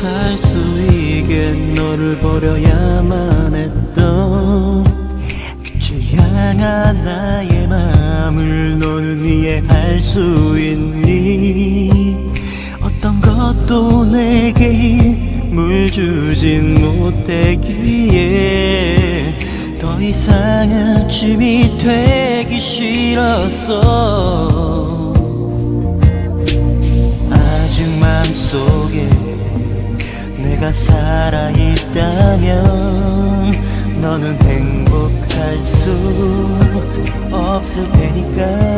살 수 있게 너를 버려야만 했던 죄양한 나의 마음을 널 위해 할 수 있니? 어떤 것도 내게 힘을 주진 못했기에 더 이상은 짐이 되기 싫었어 아직 마음속에 내가 살아있다면 너는 행복할 수 없을 테니까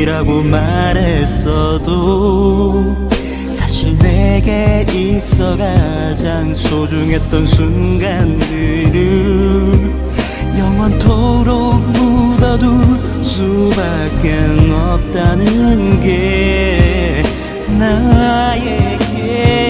뿐이라고 말했어도 사실 내게 있어 가장 소중했던 순간들을 영원토록 묻어둘 수밖에 없다는 게 나에게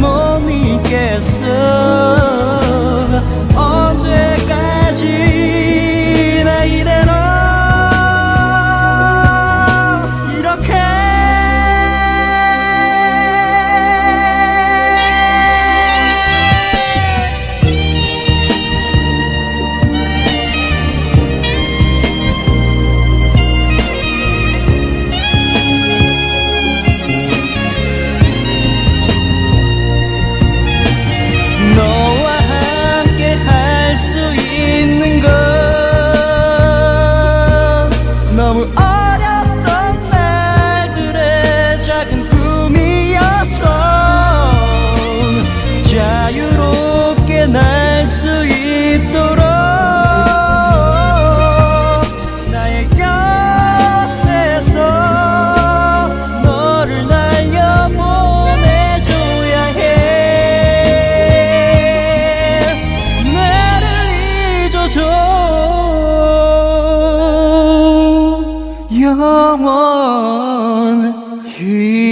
on he